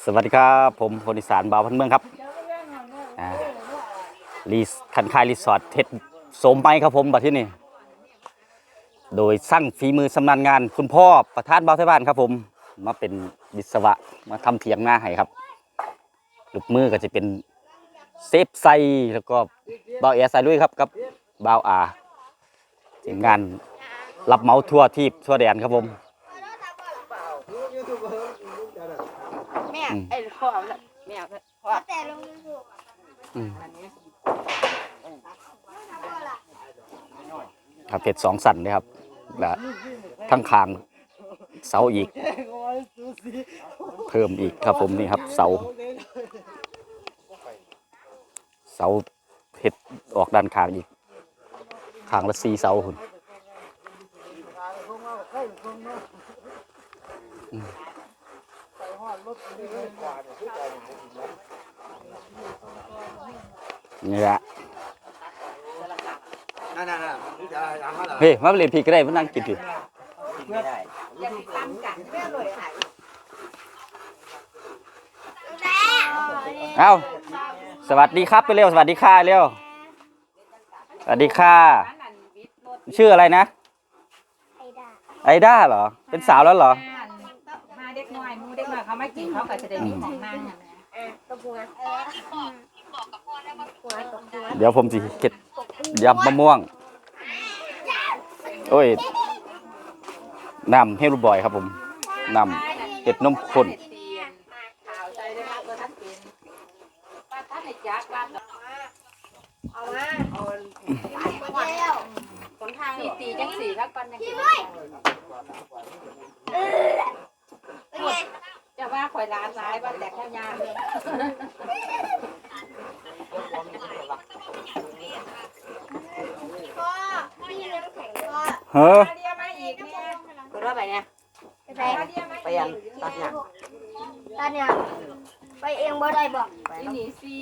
สวัสดีครับ ผมพลอีสานบ่าวพันเมืองครับรีคันคายรีสอร์ทเทศโสมไปครับผมบัดที่นี่ โดยสร้างฝีมือสำนักงานคุณพ่อประธานบ่าวไทยบ้านครับผมมาเป็นวิศวะมาทำเถียงหน้าให้ครับลูกมือก็จะเป็นเซฟไซแล้วก็บ่าวแอร์ไซด้วยครับกับบ่าวอาทีมงานรับเหมาทั่วทีบทั่วแดนครับผม แม่ ไอ้พ่อน่ะแม่พ่อแต่ลงยูทูบอืมอันนี้ครับเพชรสองสันเลยครับและทั้งคางเสาอีก เพิ่มอีกครับผมนี่ครับ เสา เสาเพชรออกด้านคางอีกคางละสี่เสาคุณอืม นี่แหละนั่นน่ะน่ะจะทำอะไรเฮ้ยมาเล่นพี่ก็ได้มานั่งกินพี่อย่าติดตามกันแม่เลยค่ะแม่เอ้าสวัสดีครับไปเร็วสวัสดีค่ะเร็วสวัสดีค่ะอันนั้นวิทย์รถชื่ออะไรนะไอ้ดาไอด้าเหรอ เป็นสาวแล้วเหรอห มูเด็กน้อยเขาไมากินเขาก็จะได้มีของนั่งอะนะเออตัวบัวเออตะกัวตะกัวเดี๋ยวผมจะเก็ดยำมะม่วง โอ้ยนำเฮลูบอยครับผมนำเห็ดนมข้นเตียนข่าวใจได้มากตัวท่านเป็นป้าท่านในจักรบ้านเอามาเอาแล้วคนทางตีจังสี่แล้วก่อนยังกิน เป็นไงจะว่าข่อยร้านร้ายว่าแต่ข้าวยามเลยพ่อพี่น้ำแข็งพ่อเฮ้อเรียมาอีกเนี่ยคุณว่าไปเนี่ยไปไหนเรียมาไปยังตัดเนี่ยตาเนี่ยไปเองบ่ได้บอกที่นี่ซี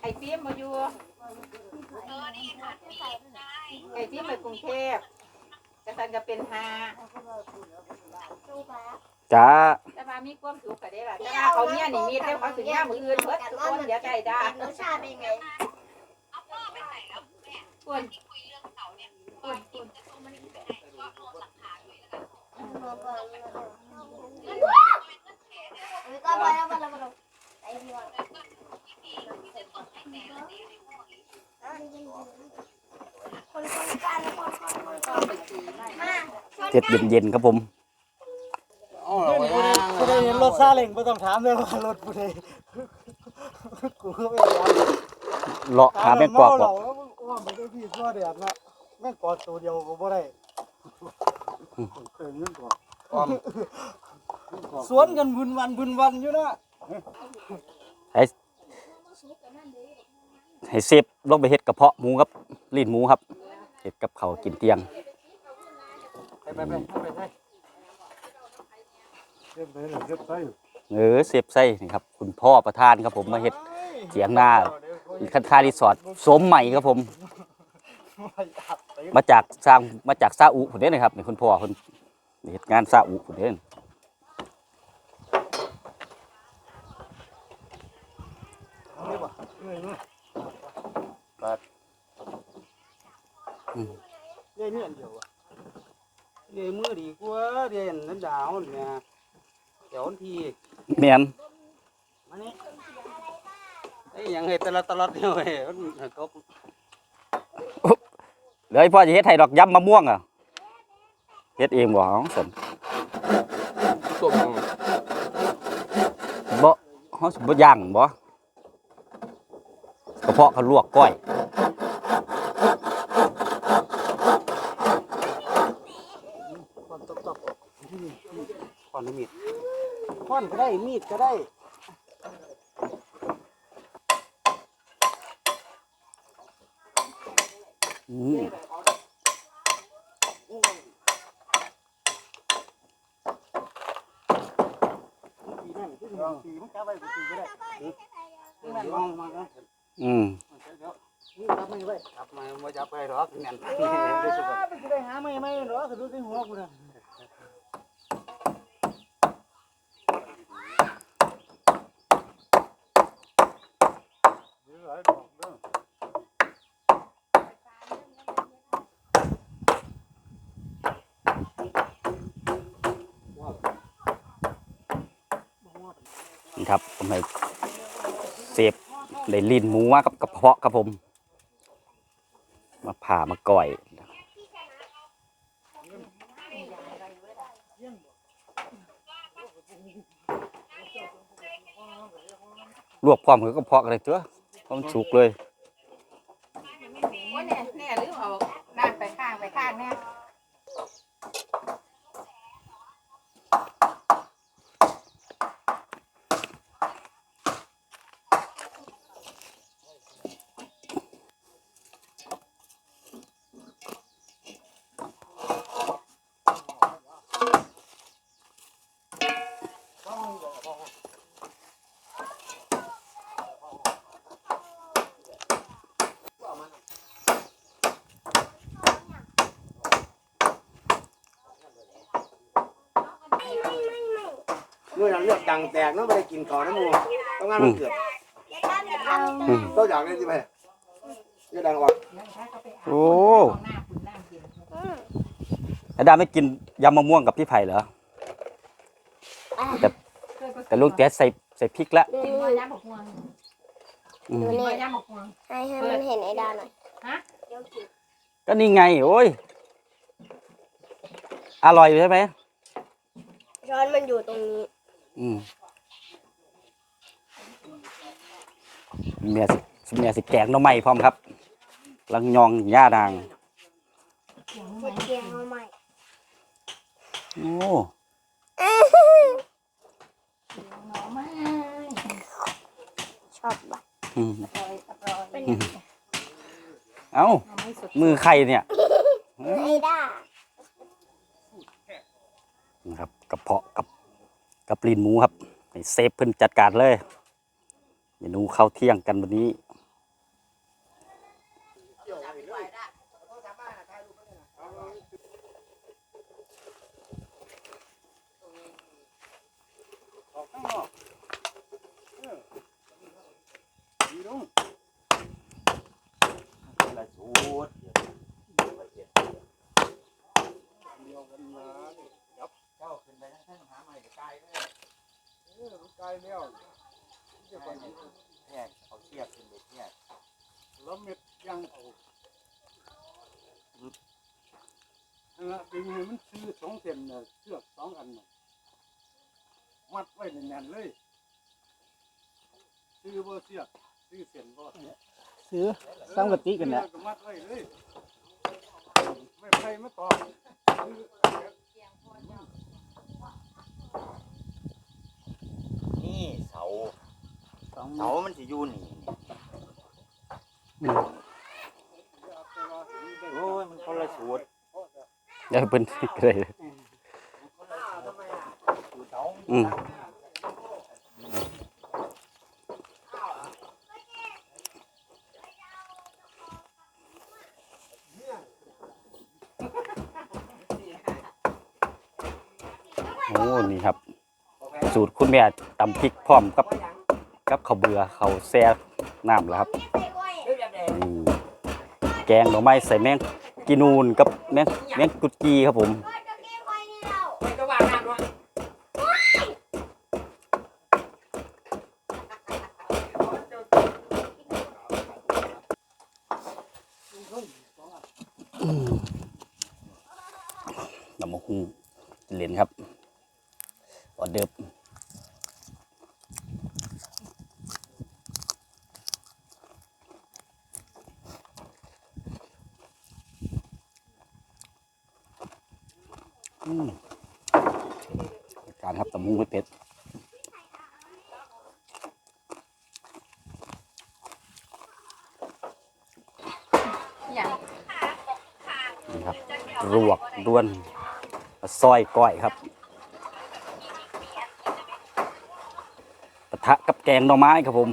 ไอ้ฟิล์มมาอยู่ไอ้ฟิล์มไปกรุงเทพกระตันก็เป็นหา จ้าแต่ว่ามีความสุขก็ได้ล่ะแต่ว่าเขาเมียนี่มีแต่เขาสิย่ามืออื่นเบิดทุกคนเดี๋ยวใจได้รสชาติเป็นไงคนคนก็พอแล้วพอแล้วพอแล้วไอ้บัวคนคนกันคนคนคนคนมาชนเจ็ดเย็นๆครับผมอ๋อผู้ใด เห็นรถซาเล้งไม่ต้องถามเลยว่ารถผู้ใดกูก็ไม่ถามเลาะหาแมงกอกเมาบเหอล้ากว่ามันได้พี่ทั่วเดียดนะแม่งกอดตัวเดียวก็บ่ได้เออเงินกอดความสวนกันบุญวันบุญวันอยู่นะให้ให้เซฟลงไปเฮ็ดกระเพาะหมูครับลิ้นหมูครับเฮ็ดกับเขาวกินเตียง ไปไปไปไปไปเก็บไปเลยเก็บไป เออเซฟไส้นี่ครับคุณพ่อประธานครับผมมาเฮ็ดเถียงหน้าคันคารีสอร์ทสมใหม่ครับผม มาจากสร้างมาจากซาอุผมเด้นะครับนี่คุณพ่อคนเฮ็ดงานซาอุผมเด้เดี๋ยวนี้อันเดียวอะเดี๋ยวมือดีกว่าเดี๋ยวนั้นดาวเนี่ยเดี๋ยวที แม่นมานี่ไอ้ยังเฮ็ดตลอดตลอดเดียวเฮ้ยมันตกเดี๋ยวให้พ่อจะเฮ็ดให้ดอกยำมะม่วงอะเฮ็ดเองบ่เอ๋อสนตัวมึงบ่เฮาสิบ่ย่างบ่กระเพาะเขาลวกก้อย ก่อนตกตกก่อนมีด ค้อนก็ได้ มีดก็ได้อืมปีนั่นปีปีมันจับไว้ปีก็ได้นี่มันมองมานะอืมนี่จับไม่ไว้จับมาไม่จับไปหรอกนั่นเออมันจะได้หาไม่ไม่หรอกดุดในหัวกูนะ ให้เสพได้ลิ้นหมูมากับกระเพาะครับผม มาผ่ามาก่อยลวกพร้อมกับกระเพาะกันเลยเจ้าพร้อมสุกเลย ว่าเนี่ยเนี่ยลืมเอาน้ำไปข้างไปข้างเนี่ย เมื่อนั้นเลือกดังแตกเนาะไม่ได้กินก่อนนะมูต้องงานมันเกิดอืมต้องอยากได้ที่ไปเลือกดังออกโอ้แล้วดาไม่กินยำมะม่วงกับพี่ไผ่เหรอ แต่แต่ลุงแก๊สใส่ใส่พริกแล้วกินบ่ย่ำบักม่วงอืมกินบ่ย่ำบักม่วงให้ให้มันเห็นไอ้ดาหน่อยฮะเดี๋ยวกินก็นี่ไง โอ้ย อร่อยใช่ไหมช้อนมันอยู่ตรงนี้ อืมเมียสิเมียสิแกงหน้ำไม้พร้อมครับลังยองหญ้าดางเห็ดเกียงเอาใหม่โอ้ชอบว่ะอืมเป็นเอ้ามือใครเนี่ยไอ้ดานะครับกระเพาะกับ กับลีนหมูครับเซฟเพิ่นจัดการเลยเมนูข้าวเที่ยงกันวันนี้ ออกข้างนอกเออดีลุง ละสูตร เดียวกันมาดิ เจ้าขึ้นไปทั้งหาใหม่ไกลเลย เออมันไกลแล้วเดี๋ยวก่อน แทกเอาเทียบขึ้นไปแทก แล้วเม็ดยังเอานั่นละดึงให้มันซื้อสองเส้นน่ะเชือกสองอันน่ะ มัดไว้แน่นๆเลยซื้อบ่เชือกซื้อเส้นบ่ซื้อตั้งกติกันแหละก็มัดไว้เลยไม่ไผมาตอกซื้อนี่เสาสองเสามันสิอยู่นี่โอ้ยมันคนละสูตรอย่าให้เพิ่นก็ได้เลยสูตรเสา อืมโอ้นี่ครับ สูตรคุณแม่ตำพริกพร้อมกับกับข้าวเบือข้าวแซ่น้ำแล้วครับนี่แกงหน่อไม้ใส่แมงกีนูนกับแมงแมงกุดกีครับผม ก็ว่าน้ำว่า น้ำมะฮุ่งเหรียญครับออเดิร์ฟอืม การครับตำมุงไม่เผ็ดอย่างนี่ครับรวกด้วนซอยก้อยครับปะทะกับแกงหน่อไม้ครับผม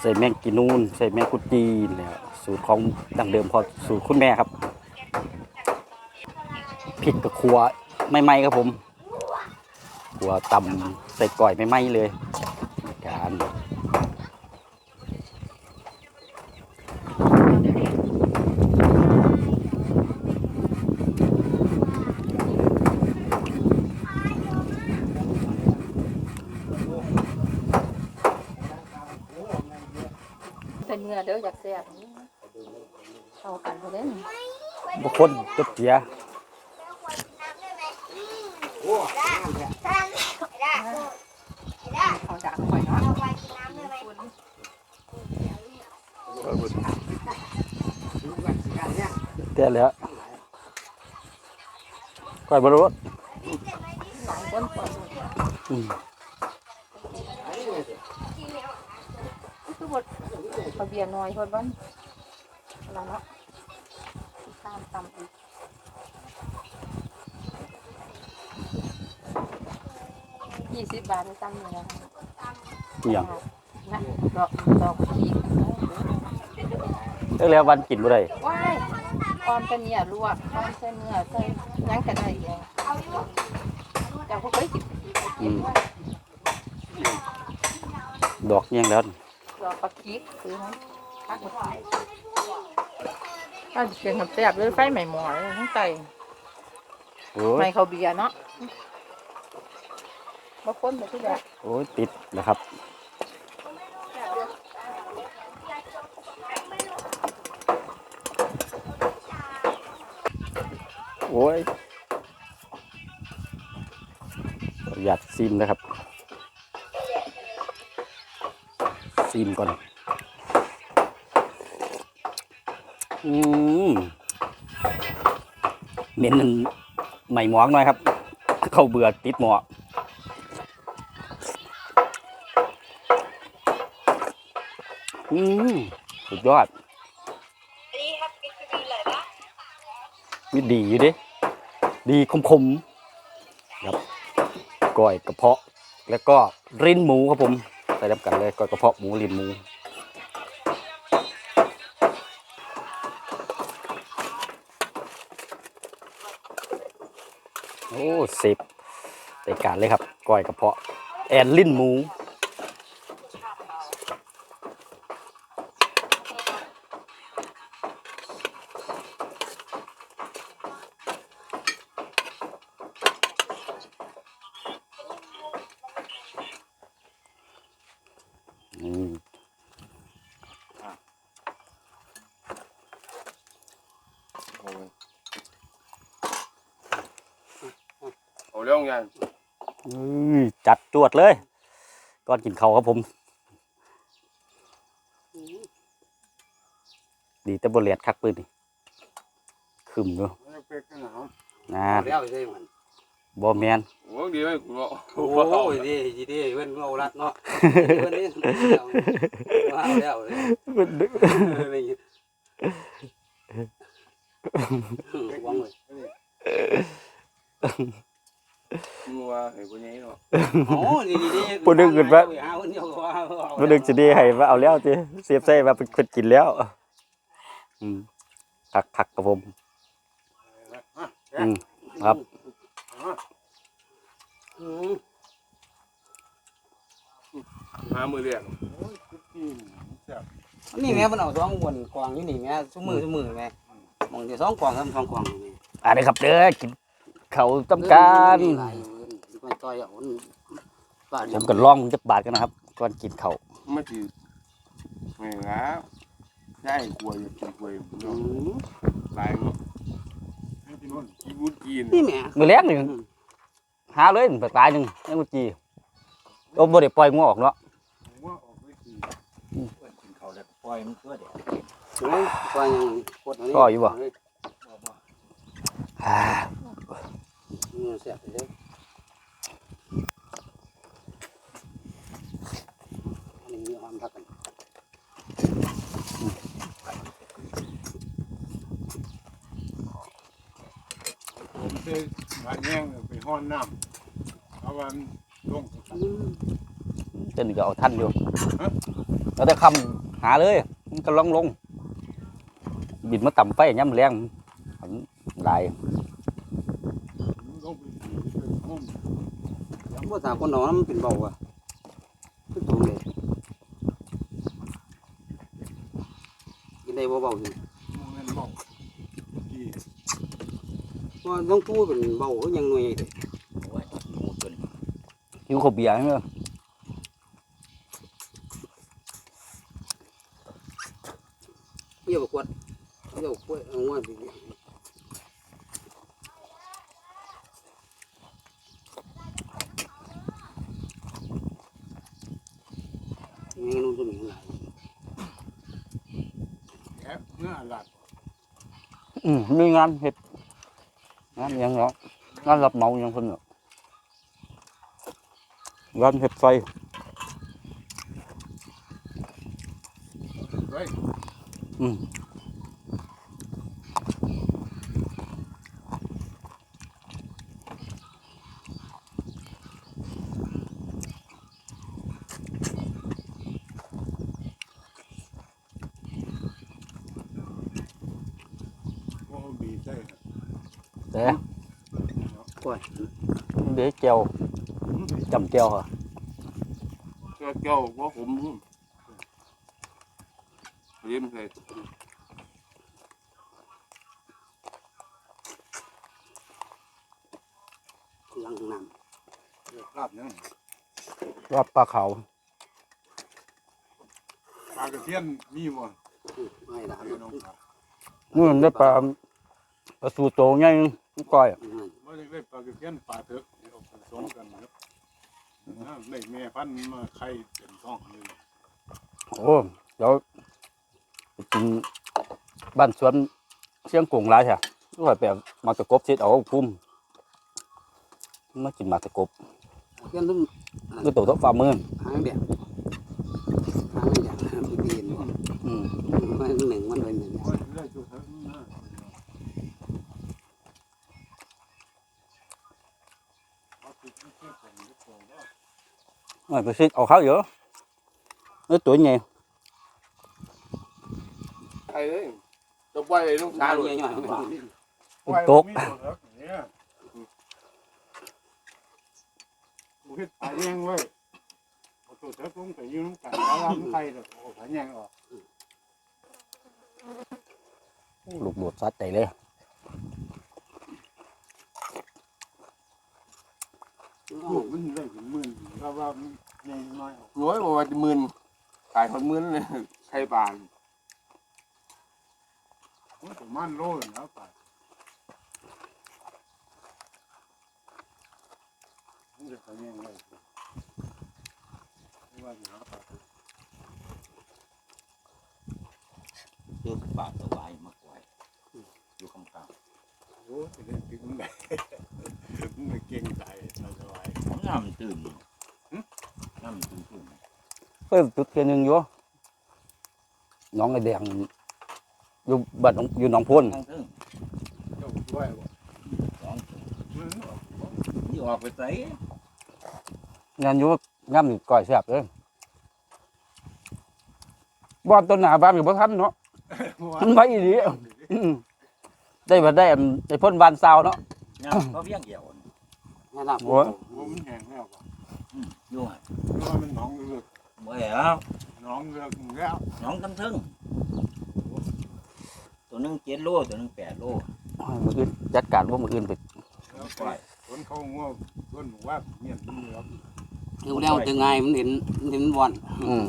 ใส่แมงกีนูนใส่แมงกุดจีนเนี่ย สูตรของดั้งเดิมพอสูตรคุณแม่ครับผิดกับครัวไม่ไหมครับผมครัวตำใส่ก่อยไม่ไหมเลยการเป็นเนื้อเด้ออยากแซ่บ เข้ากันพอเด้นบุคคนจดเสียเขาจะข่อยเนาะเตี้ยแล้วก้อยบรถหลายคนก่อนอืมคือบททะเบียนน้อยคนบ้านอะไรเนาะ ตามตำอีกยี่สิบบาทในตำเนี่ยนะอหย่างนะดอกดอกอีกเอ้ยแล้ววันกินบ่ได้ว้ายออมเป็นเนี่ยลวกออมเป็นเนื้อใส่หยังกันได้เองแต่พวกเคยกินอืมดอกยังแล้วดอกปลาคิกคือมั้งพักหมด ถ้าจะเป็นน้ำแซ่บเลยไฟใหม่หมอยทั้งไตโอ้ไม่ยเขาเบียร์เนาะมาค้นไปที่แบบโอ้ยติดนะครับโอ้ยอยากซิมนะครับ ซิมก่อน อืมเหม็นมันใหม่หมองหน่อยครับ เข้าเบื่อติดหมออืมสุดยอดวิดีอยู่ดิดีคมคมครับก้อยกระเพาะ แล้วก็รินหมูครับผมใส่น้ำกันเลยก้อยกระเพาะหมูรินหมู สิบรายการเลยครับก้อยกระเพาะแอนลิ้นหมู เอาเรื่องไงอุ้ยจัดจวดเลยก่อนกินเขาวครับผม ดีแต่บริเลียดคักปืนนี่ขึ้นอยู่เป็ดขนาวนะ แล้วใช่มันบอแมนโอ้ดีไหมคุณบอกโอ้ยดีดีดีเว้นเอาละเนาะเว้นนี่เอาแล้วเลยวังเลย มัวไอ้คนนี้เนาะโอ้ดีดีดีพูดดึงขึ้นว่าหาคนเดียวว่าพูดดึงจะดีให้ว่าเอาแล้วจีเสียบใส่มาเป็นคนกินแล้วอืมคักคักครับผม อืมครับหามือเรียกนี่แม่มันเอาสองบนกวางอยู่นี่แม่ซุมือซุมือแม่มองเดี๋ยวสองกวางทำสองกวางนี่อันนี้ครับเด้อกิน เขาวจำการหลายอยู่ไปต่อยเอาบานผมก็ลองจักบาทกันนะครับก่อนกินเขาไม่ถือไม่ล้วได้กลัวอยู่กินกลัวหลายเนาะกินวุ้นกินนี่แม่มือแรกหนึ่งหาเลยไปตายหนึ่งในกุจีโอ้บ่ได้ปล่อยงัวออกเนาะว่าออกไปกินกินเขาแล้วปล่อยมันตัวเดียวกวางยังก ดอ่าเสียบเลยอันนี้มีความทักกันผมไปงาแย่งไปห้อนน้ำเอาวันลงเจนก็เอาท่านอยู่แล้วแต่คำหาเลยมันก็ลองลง บินมาต่ำไฟย่ำแรงหลาย ลงไปห้อง เพราะถ้าคนนอนมันเป็นเบาอะคือตรงเลยกินได้เบาๆสิมองเงินบอกกี่ว่าต้องพูดเป็นเบาก็ยังหน่วยเลยโอ้ยหมูตัวนี้หิวข้าวเบียร์ใช่ไหม เยี่ยวขวดเยี่ยวขวดเอาว่าสิยังนุ่มตัวนี้หลาย แอบเมื่อหลัด อืมมีงานเฮ็ดงานหยังเนาะงานรับเหมาหยังเพิ่นเนาะงานเฮ็ดไฟเฮ้ยอืม โอ้บีใช่ แต่ กล้วย เดี๋ยวเจียวจำเจียวเหรอ เจ้าเจ้าว่าผมเรียนใส่ ลังน้ ลา บเนี่ยรอบปลาเขาปลากระเทียนมีบ่ำไม่ละไอ้น้องครับนู่นได้ปลา ปลาสูโตใหญ่ก้อยว่าจะได้ปลากระเทียนปลาเถอะเอาผสมกันครับนะได้แม่พันธุ์มาไข่เต็มท้องเลยโอ้เดี๋ยวไปกินบ้านสวนเชียงกงหลายแท้ก็ไปเอามาตะกบเช็ดเอาพุ่มมากินมาตะกบเพื่อนนุ่มคือตัวตัวฝ่ามือหางเดียวหางอย่างพี่ตีนอืมมันหนึ่งมันเป็นหนึ่ง ว่าจะได้จุดเถิงนะเอาไปที่เทียบกันเดี๋ยวบอกว่า ไม่ไปซื้อเอาข้าวเยอะนี่ตัวใหญ่ไอ้เอ้ยจะไปลูกตาชายเยอะหน่อย เป็นโต๊ะ มีตัวเถิกเนี่ยบุเฮ็ดป ลาแยงไว้เอาตัวเถิกลงไปยืนกันแล้วลำไข่เด้อโอ้ปลาแยงออกลูกโดดซัดใจเลยลูกมันได้ถึงหมื่นก็ว่ามันใหญ่น้อยออกน้อยบอกว่าจะหมื่นขายคนหมื่นเลยใครบานมันประมาณโลนึงแล้วปลามันจะปลาแยงไว้ไม่ว่าจะหาปลาเถอะซื้อปากตัวไว้มากไว้อยู่คำกลางโอ้จะเล่นปิ๊กมันได้มันไม่เก่งใจสบาย น้ำตื่นน้ำตื่นตื่นเพิ่มจุดเพียงหนึ่งอยู่น้องไอ้แดงอยู่บ้านหนองอยู่หนองพ่นทั้งทึ่งเจ้าช่วยบ่สองมันออกบ่นี่ออกไปใส่งานอยู่งามอยู่ก่อยแซ่บเลยบ้านต้นหนาบ้านอยู่บ่ทันเนาะมันไว้อีหลีอืมได้มาได้อันได้พ่นบานซาวเนาะน้ำก็เพียงเดียว นี่ละโอ้ยโอ้มันแห้งแล้วบ่อยู่หันเพราะว่ามันหนองเลือกบ่แล้วหนองเลือกแล้วน้องทั้งทึ่งตัวหนึงเจ็ดโลตัวหนึงแปดโลมืออื่นจัดการว่ามืออื่นไปแล้วก็คนเขาง่วงคนบอกว่าเมียนมันเหลือกอยู่แล้วถึงไงมันเห็นมันเห็นบอลอืม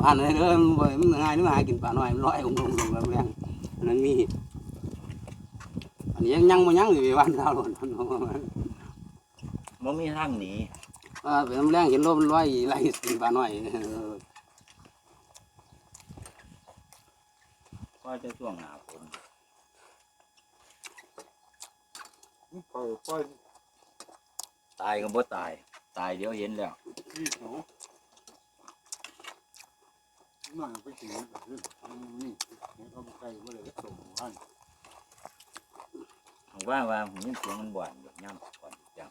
ผ่านเลยเด้อมันมันง่ายนี่มาหากินปลาหน่อยมันร้อยองค์ลงลงแล้วแรงอันนั้นมีอันนี้ยังยังมันยังอยู่บ้านเราหล่นมัน มีทางหนีอ่าเป็นแรงเห็นโลมันร้อยไล่กินปลาหน่อยก็จะช่วงหนาฝนปล่อยปล่อยตายก็บ่ตาย ตายเดี๋ยวเห็นแล้วที่หนูนั่งไปกินแบบนี้นี่นี่เขาไปไกลว่าเลยส่งให้ผมว่าว่าผมยินเสียงมันบ่อนแบบย่ำก่อนจัง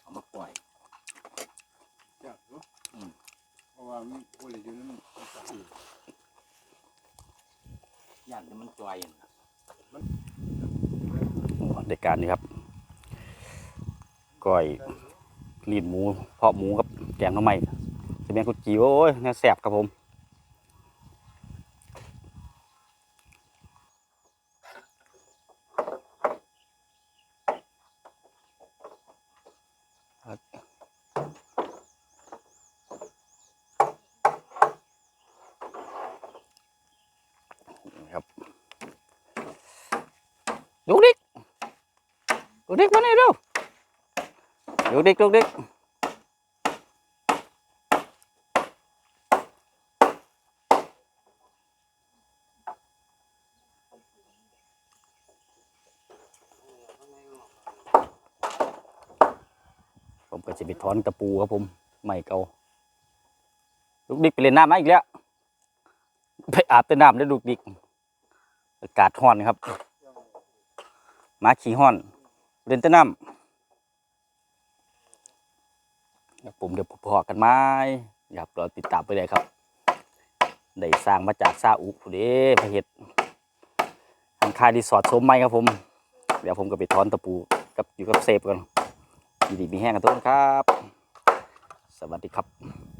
เอามาปล่อย จับเนาะเพราะว่า มันโอ้ยอยู่นั่นย่านที่มันจอยนั่นน่ะในการนี่ครับก้อยลีดหมูเพาะหมูกับแกงหน้ำไม้จะเป็นกุจีโอ้ยน่าแสบครับผม ลูกดิกลูกดิกมานี่เร็วลูก ดิกลูกดิกผมก็จะไปถอนตะปูครับผมไม่เกาลูกดิกไปเล่นน้ำมาอีกแล้วไปอาบแต่น้ำแล้วลูกดิกอากาศร้อนครับ มาขี้ร้อนเล่นแต่น้ำ เดี๋ยวผมเดี๋ยวพอกันไหมอยากเราติดตามไปเลยครับ ได้สร้างมาจากซาอุผู้เด้พระเห็ดทางคายรีสอร์ทสมไหมครับผม เดี๋ยวผมก็ไปถอนตะปูกับอยู่กับเซฟกันดีดีมีแห้งกันทุกคนครับ สวัสดีครับ